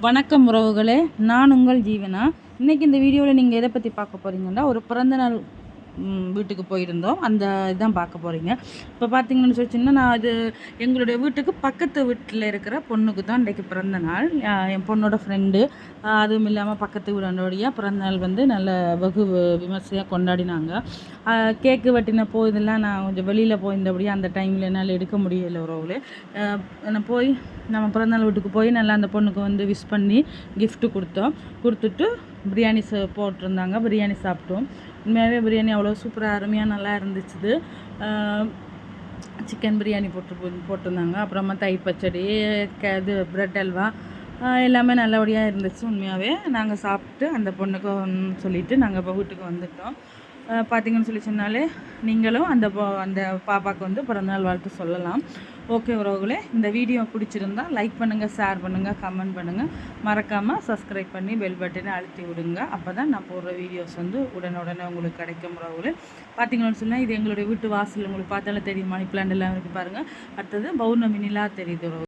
வணக்கம் உறவுகளே நான் உங்கள் ஜீவனா? இன்றைக்கி இந்த வீடியோவில் நீங்கள் எதை பற்றி பார்க்க போகிறீங்கன்னா ஒரு பிறந்தநாள் வீட்டுக்கு போயிருந்தோம். அந்த இதான் பார்க்க போகிறீங்க இப்போ பார்த்தீங்கன்னு சொல்லிச்சுன்னா நான் அது எங்களுடைய வீட்டுக்கு பக்கத்து வீட்டில் இருக்கிற பொண்ணுக்கு தான் இன்றைக்கு பிறந்த நாள். என் பொண்ணோட ஃப்ரெண்டு அதுவும் இல்லாமல் பக்கத்து வீடனுடைய பிறந்த நாள் வந்து நல்ல வெகு விமர்சையாக கொண்டாடினாங்க. கேக்கு கேக்கு வெட்டினப்போ இதெல்லாம் நான் கொஞ்சம் வெளியில் போயிருந்தபடியே அந்த டைமில் என்னால் எடுக்க முடியலை உறவுகளே நான் போய் நம்ம பிறந்தநாள் வீட்டுக்கு போய் நல்லா அந்த பொண்ணுக்கு வந்து விஷ் பண்ணி கிஃப்ட்டு கொடுத்தோம். கொடுத்துட்டு பிரியாணி ச- போட்டிருந்தாங்க. பிரியாணி சாப்பிட்டோம். உண்மையாகவே பிரியாணி அவ்வளோ சூப்பராக அருமையாக நல்லா இருந்துச்சுது. சிக்கன் பிரியாணி போட்டு போ- போட்டிருந்தாங்க. அப்புறமா தயிர் பச்சடி க- இது ப்ரெட் அல்வா எல்லாமே நல்லபடியாக இருந்துச்சு உண்மையாகவே நாங்கள் சாப்பிட்டு அந்த பொண்ணுக்கு சொல்லிவிட்டு நாங்கள் இப்போ வீட்டுக்கு வந்துட்டோம். பார்த்தீங்கன்னு சொல்லி சொன்னாலே நீங்களும் அந்த அந்த பாப்பாவுக்கு வந்து பிறந்தநாள் வாழ்த்து சொல்லலாம். ஓகே உறவுகளே இந்த வீடியோ பிடிச்சிருந்தா லைக் பண்ணுங்கள் ஷேர் பண்ணுங்கள் கமெண்ட் பண்ணுங்கள் மறக்காமல் சப்ஸ்கிரைப் பண்ணி பெல் பட்டனை அழுத்தி விடுங்க. அப்போ தான் நான் போடுற வீடியோஸ் வந்து உடனுடனே உங்களுக்கு கிடைக்கும் உறவுகளே. பார்த்தீங்கன்னு சொன்னால் இது எங்களுடைய வீட்டு வாசல். உங்களுக்கு பார்த்தாலே தெரியும். மணி பிளான் எல்லாம் இருக்குது பாருங்கள் அடுத்தது பௌர்ணமி நிலா தெரியுது உறவு